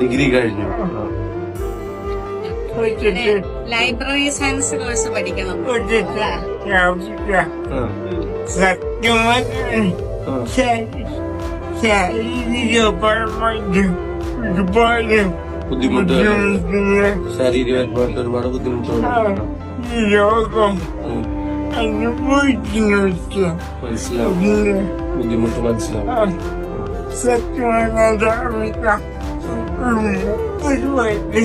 Degree കഴിഞ്ഞു library science course പഠിക്കണം ബുദ്ധിമുട്ടുകൾ ശാരീരികമായിട്ട് ഒരുപാട് ബുദ്ധിമുട്ടുകൾ യോഗം ഉം. അനുഭവിക്കുന്നു മനസ്സിലാവും ബുദ്ധിമുട്ട് മനസ്സിലാവും സത്യമാനധാർമ്മിക പരിപാടി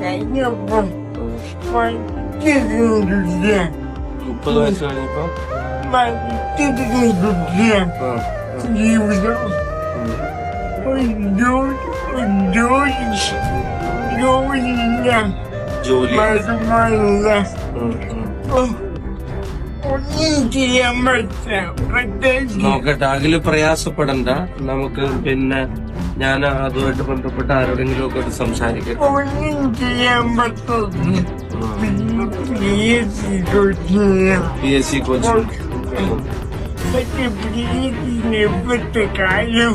കഴിഞ്ഞപ്പം മറ്റൊരു മുപ്പത് വയസ്സ് കഴിഞ്ഞപ്പോ മറ്റൊരു ആ, ജീവിതം ജോലിയില്ല ജോലി. മരുമല്ല പ്രത്യേകിച്ച് നോക്കട്ടെ അഖിൽ പ്രയാസപ്പെടണ്ട. നമുക്ക് പിന്നെ ഞാൻ അതുമായിട്ട് ബന്ധപ്പെട്ട് ആരോടെങ്കിലും ഒക്കെ സംസാരിക്കും. പി എസ് സി കോച്ചിങ് കാര്യം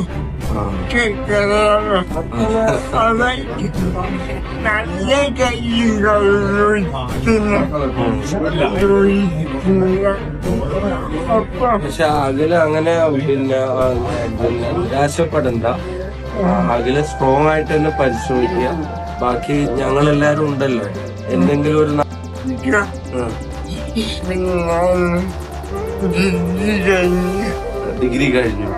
പക്ഷെ അഖില അങ്ങനെ പിന്നെ നിരാശപ്പെടണ്ട. അഖില സ്ട്രോങ് ആയിട്ട് തന്നെ പരിശ്രമിക്കുക ബാക്കി ഞങ്ങളെല്ലാരും ഉണ്ടല്ലോ. എന്തെങ്കിലും ഒരു ഡിഗ്രി കഴിഞ്ഞു.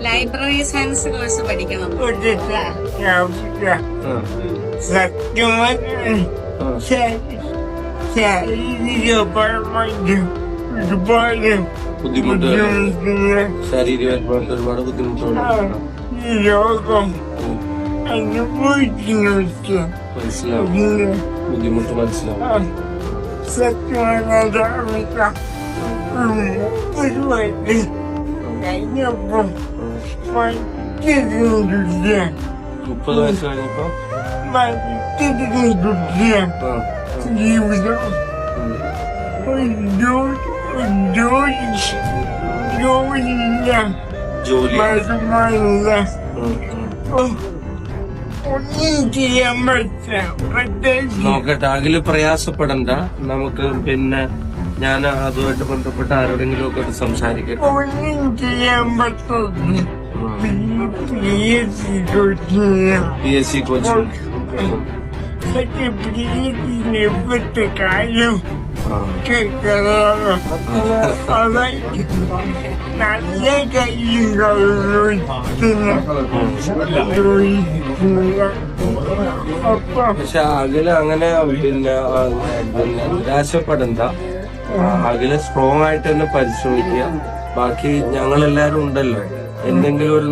ലൈബ്രറി സയൻസ് കോഴ്സ് പഠിക്കണം. സത്യമായി ബുദ്ധിമുട്ടുകൾ. ശാരീരികമായിട്ട് ഒരുപാട് ബുദ്ധിമുട്ടുകൾ രോഗം. അനുഭവിക്കുന്നു മനസ്സിലാവും. ബുദ്ധിമുട്ട് മനസ്സിലാവും. മറ്റൊരു മുപ്പത് വയസ്സ് കഴിഞ്ഞപ്പോ ജീവിതം നോക്കട്ടെ അതിൽ പ്രയാസപ്പെടണ്ട. നമുക്ക് പിന്നെ ഞാൻ അതുമായിട്ട് ബന്ധപ്പെട്ട് ആരോടെങ്കിലും ഒക്കെ സംസാരിക്കട്ടെ? ഒന്നും ചെയ്യാൻ പറ്റില്ല P S C coaching P S C coaching പക്ഷെ പി എസ് സിനെ പറ്റി കാര്യം നല്ല കയ്യും പക്ഷെ അഖില അങ്ങനെ പിന്നെ നിരാശപ്പെടണ്ട. അഖില സ്ട്രോങ് ആയിട്ട് തന്നെ പരിശ്രമിക്കുക. ബാക്കി ഞങ്ങളെല്ലാരും ഉണ്ടല്ലോ. എന്തെങ്കിലും ഒരു